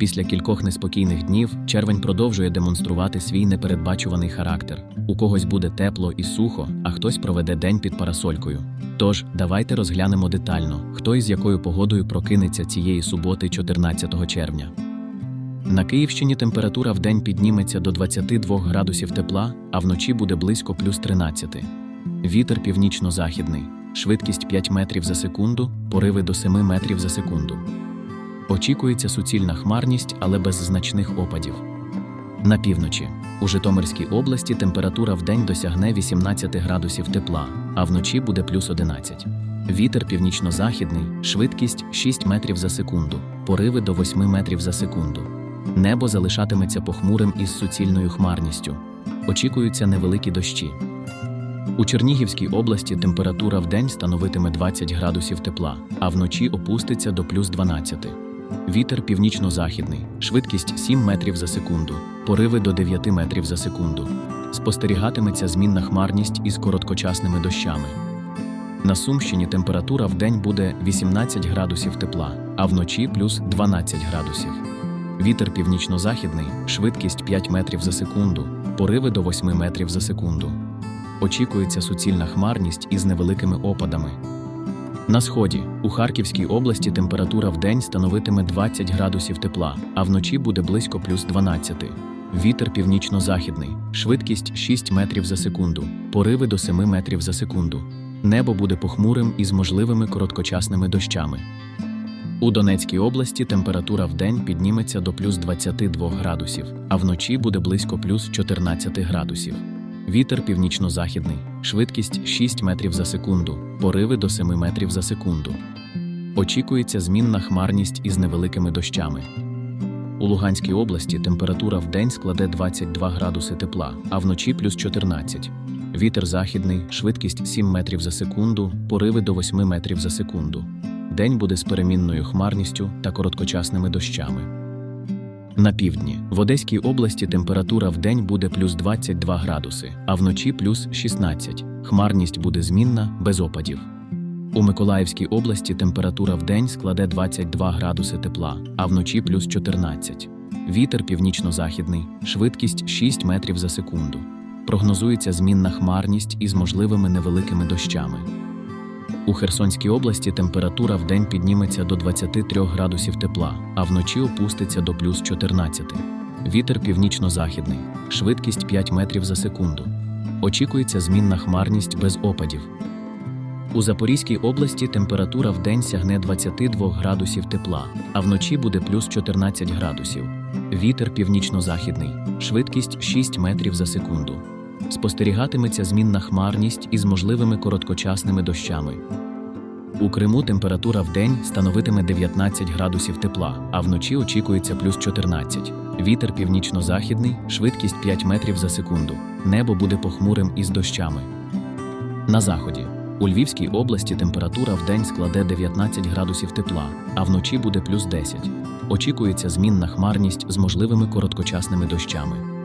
Після кількох неспокійних днів червень продовжує демонструвати свій непередбачуваний характер. У когось буде тепло і сухо, а хтось проведе день під парасолькою. Тож давайте розглянемо детально, хто із якою погодою прокинеться цієї суботи, 14 червня. На Київщині температура вдень підніметься до 22 градусів тепла, а вночі буде близько плюс 13. Вітер північно-західний, швидкість 5 метрів за секунду, пориви до 7 метрів за секунду. Очікується суцільна хмарність, але без значних опадів. На півночі у Житомирській області температура вдень досягне 18 градусів тепла, а вночі буде плюс 11. Вітер північно-західний, швидкість 6 метрів за секунду, пориви до 8 метрів за секунду. Небо залишатиметься похмурим із суцільною хмарністю. Очікуються невеликі дощі. У Чернігівській області температура вдень становитиме 20 градусів тепла, а вночі опуститься до плюс 12. Вітер північно-західний, швидкість 7 метрів за секунду, пориви до 9 метрів за секунду. Спостерігатиметься змінна хмарність із короткочасними дощами. На Сумщині температура вдень буде 18 градусів тепла, а вночі плюс 12 градусів. Вітер північно-західний, швидкість 5 метрів за секунду, пориви до 8 метрів за секунду. Очікується суцільна хмарність із невеликими опадами. На сході у Харківській області температура вдень становитиме 20 градусів тепла, а вночі буде близько плюс 12. Вітер північно-західний, швидкість 6 метрів за секунду, пориви до 7 метрів за секунду. Небо буде похмурим із можливими короткочасними дощами. У Донецькій області температура вдень підніметься до плюс 22 градусів, а вночі буде близько плюс 14 градусів. Вітер північно-західний, швидкість 6 метрів за секунду, пориви до 7 метрів за секунду. Очікується змінна хмарність із невеликими дощами. У Луганській області температура вдень складе 22 градуси тепла, а вночі плюс 14. Вітер західний, швидкість 7 метрів за секунду, пориви до 8 метрів за секунду. День буде з перемінною хмарністю та короткочасними дощами. На півдні в Одеській області температура вдень буде плюс 22 градуси, а вночі плюс 16. Хмарність буде змінна, без опадів. У Миколаївській області температура вдень складе 22 градуси тепла, а вночі плюс 14. Вітер північно-західний, швидкість 6 метрів за секунду. Прогнозується змінна хмарність із можливими невеликими дощами. У Херсонській області температура вдень підніметься до 23 градусів тепла, а вночі опуститься до плюс 14. Вітер північно-західний, швидкість 5 метрів за секунду. Очікується змінна хмарність без опадів. У Запорізькій області температура вдень сягне 22 градусів тепла, а вночі буде плюс 14 градусів. Вітер північно-західний, швидкість 6 метрів за секунду. Спостерігатиметься змінна хмарність із можливими короткочасними дощами. У Криму температура вдень становитиме 19 градусів тепла, а вночі очікується плюс 14. Вітер північно-західний, швидкість 5 метрів за секунду. Небо буде похмурим із дощами. На заході. У Львівській області температура вдень складе 19 градусів тепла, а вночі буде плюс 10. Очікується змінна хмарність з можливими короткочасними дощами.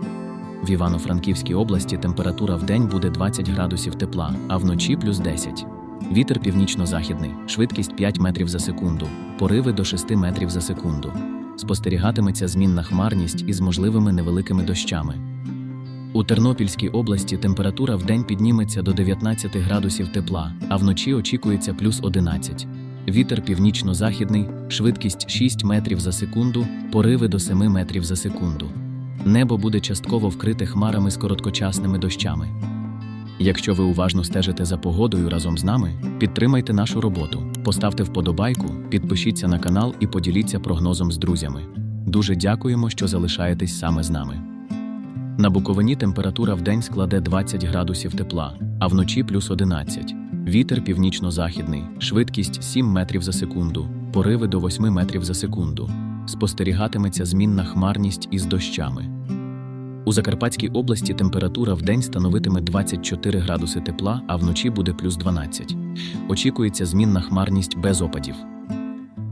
В Івано-Франківській області температура вдень буде 20 градусів тепла, а вночі плюс 10. Вітер північно-західний, швидкість 5 метрів за секунду, пориви до 6 метрів за секунду. Спостерігатиметься змінна хмарність із можливими невеликими дощами. У Тернопільській області температура вдень підніметься до 19 градусів тепла, а вночі очікується плюс 11. Вітер північно-західний, швидкість 6 метрів за секунду, пориви до 7 метрів за секунду. Небо буде частково вкрите хмарами з короткочасними дощами. Якщо ви уважно стежите за погодою разом з нами, підтримайте нашу роботу, поставте вподобайку, підпишіться на канал і поділіться прогнозом з друзями. Дуже дякуємо, що залишаєтесь саме з нами. На Буковині температура вдень складе 20 градусів тепла, а вночі плюс 11. Вітер північно-західний, швидкість 7 метрів за секунду, пориви до 8 метрів за секунду. Спостерігатиметься змінна хмарність із дощами. У Закарпатській області температура вдень становитиме 24 градуси тепла, а вночі буде плюс 12. Очікується змінна хмарність без опадів.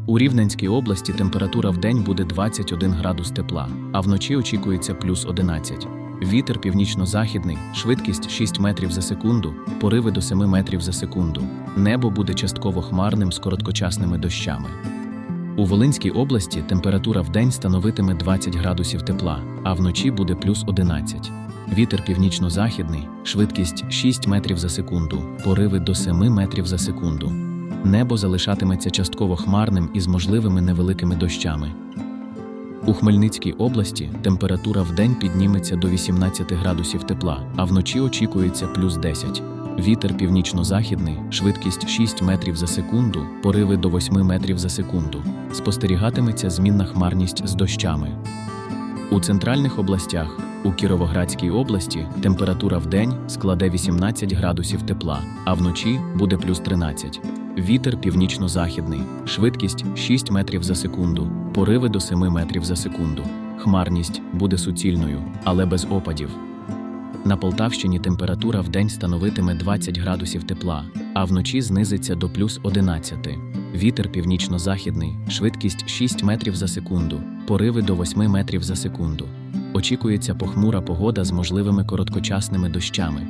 У Рівненській області температура вдень буде 21 градус тепла, а вночі очікується плюс 11. Вітер північно-західний, швидкість 6 метрів за секунду, пориви до 7 метрів за секунду. Небо буде частково хмарним з короткочасними дощами. У Волинській області температура в день становитиме 20 градусів тепла, а вночі буде плюс 11. Вітер північно-західний, швидкість 6 метрів за секунду, пориви до 7 метрів за секунду. Небо залишатиметься частково хмарним із можливими невеликими дощами. У Хмельницькій області температура в день підніметься до 18 градусів тепла, а вночі очікується плюс 10. Вітер північно-західний, швидкість 6 метрів за секунду, пориви до 8 метрів за секунду. Спостерігатиметься змінна хмарність з дощами. У центральних областях, у Кіровоградській області, температура в день складе 18 градусів тепла, а вночі буде плюс 13. Вітер північно-західний, швидкість 6 метрів за секунду, пориви до 7 метрів за секунду. Хмарність буде суцільною, але без опадів. На Полтавщині температура в день становитиме 20 градусів тепла, а вночі знизиться до плюс 11. Вітер північно-західний, швидкість 6 метрів за секунду, пориви до 8 метрів за секунду. Очікується похмура погода з можливими короткочасними дощами.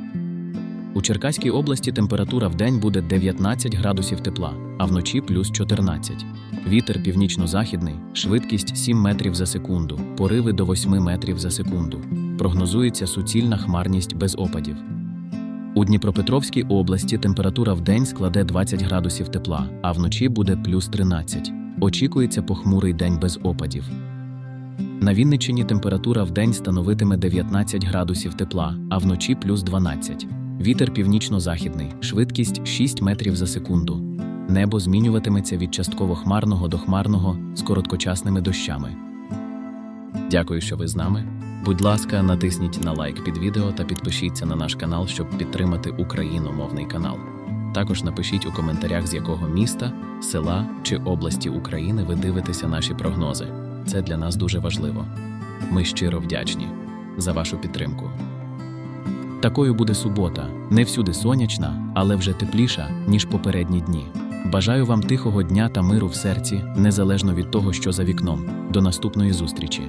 У Черкаській області температура в день буде 19 градусів тепла, а вночі плюс 14. Вітер північно-західний, швидкість 7 метрів за секунду, пориви до 8 метрів за секунду. Прогнозується суцільна хмарність без опадів. У Дніпропетровській області температура в день складе 20 градусів тепла, а вночі буде плюс 13. Очікується похмурий день без опадів. На Вінниччині температура в день становитиме 19 градусів тепла, а вночі плюс 12. Вітер північно-західний, швидкість 6 метрів за секунду. Небо змінюватиметься від частково хмарного до хмарного з короткочасними дощами. Дякую, що ви з нами. Будь ласка, натисніть на лайк під відео та підпишіться на наш канал, щоб підтримати україномовний канал. Також напишіть у коментарях, з якого міста, села чи області України ви дивитеся наші прогнози. Це для нас дуже важливо. Ми щиро вдячні за вашу підтримку. Такою буде субота, не всюди сонячна, але вже тепліша, ніж попередні дні. Бажаю вам тихого дня та миру в серці, незалежно від того, що за вікном. До наступної зустрічі!